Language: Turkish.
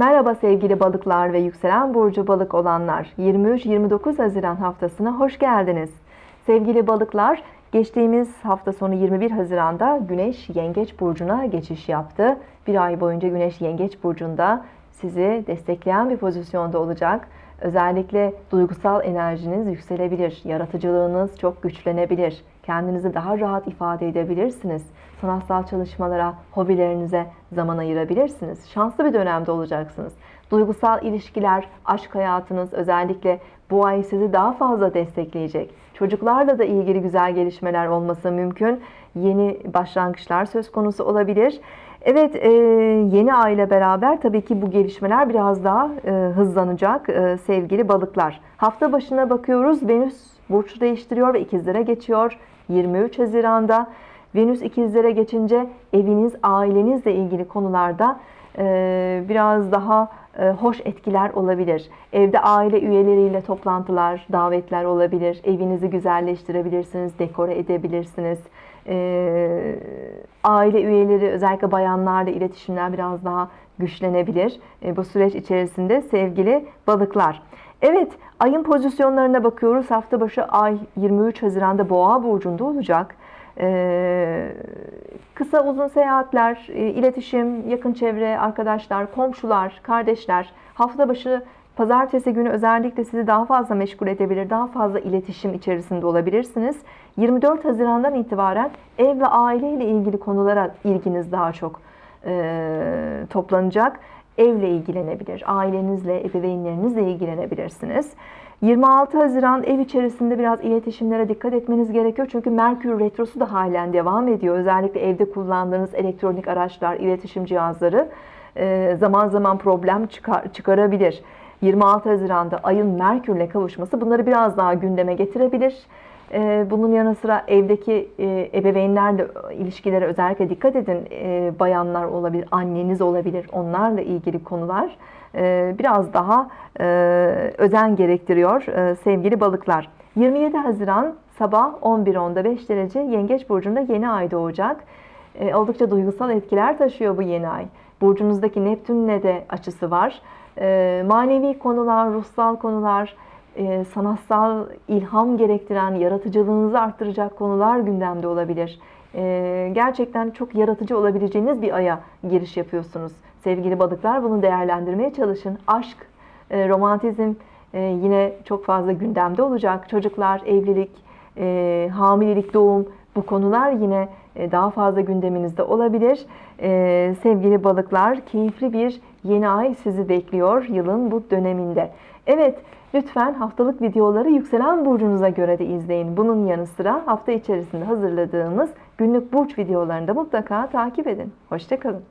Merhaba sevgili balıklar ve yükselen burcu balık olanlar. 23-29 Haziran haftasına hoş geldiniz. Sevgili balıklar, geçtiğimiz hafta sonu 21 Haziran'da Güneş Yengeç burcuna geçiş yaptı. Bir ay boyunca Güneş Yengeç burcunda sizi destekleyen bir pozisyonda olacak. Özellikle duygusal enerjiniz yükselebilir, yaratıcılığınız çok güçlenebilir. Kendinizi daha rahat ifade edebilirsiniz. Sanatsal çalışmalara, hobilerinize zaman ayırabilirsiniz. Şanslı bir dönemde olacaksınız. Duygusal ilişkiler, aşk hayatınız özellikle bu ay sizi daha fazla destekleyecek. Çocuklarla da ilgili güzel gelişmeler olması mümkün. Yeni başlangıçlar söz konusu olabilir. Evet, e, yeni ay ile beraber tabii ki bu gelişmeler biraz daha e, hızlanacak e, sevgili balıklar. Hafta başına bakıyoruz. Venüs burç değiştiriyor ve ikizlere geçiyor. 23 Haziran'da Venüs ikizlere geçince eviniz, ailenizle ilgili konularda biraz daha hoş etkiler olabilir. Evde aile üyeleriyle toplantılar, davetler olabilir. Evinizi güzelleştirebilirsiniz, dekore edebilirsiniz. E, aile üyeleri, özellikle bayanlarla iletişimler biraz daha güçlenebilir. E, bu süreç içerisinde sevgili balıklar. Evet, ayın pozisyonlarına bakıyoruz. Hafta başı ay 23 Haziran'da Boğa burcunda olacak. Ee, kısa uzun seyahatler, e, iletişim, yakın çevre, arkadaşlar, komşular, kardeşler hafta başı pazartesi günü özellikle sizi daha fazla meşgul edebilir, daha fazla iletişim içerisinde olabilirsiniz. 24 Haziran'dan itibaren ev ve aile ile ilgili konulara ilginiz daha çok e, toplanacak. Evle ilgilenebilir, ailenizle, ebeveynlerinizle ilgilenebilirsiniz. 26 Haziran ev içerisinde biraz iletişimlere dikkat etmeniz gerekiyor. Çünkü Merkür Retrosu da halen devam ediyor. Özellikle evde kullandığınız elektronik araçlar, iletişim cihazları e, zaman zaman problem çıkar, çıkarabilir. 26 Haziran'da ayın Merkürle kavuşması bunları biraz daha gündeme getirebilir. E, bunun yanı sıra evdeki e, ebeveynlerle ilişkilere özellikle dikkat edin. Bayanlar olabilir, anneniz olabilir, onlarla ilgili konular biraz daha özen gerektiriyor sevgili balıklar. 27 Haziran sabah 11.10'da 5 derece Yengeç Burcu'nda yeni ay doğacak. Oldukça duygusal etkiler taşıyor bu yeni ay. Burcunuzdaki Neptün'le de açısı var. Manevi konular, ruhsal konular, sanatsal ilham gerektiren, yaratıcılığınızı arttıracak konular gündemde olabilir. Gerçekten çok yaratıcı olabileceğiniz bir aya giriş yapıyorsunuz. Sevgili balıklar bunu değerlendirmeye çalışın. Aşk, romantizm yine çok fazla gündemde olacak. Çocuklar, evlilik, hamilelik, doğum bu konular yine daha fazla gündeminizde olabilir. Sevgili balıklar keyifli bir yeni ay sizi bekliyor yılın bu döneminde. Evet lütfen haftalık videoları yükselen burcunuza göre de izleyin. Bunun yanı sıra hafta içerisinde hazırladığımız günlük burç videolarını da mutlaka takip edin. Hoşçakalın.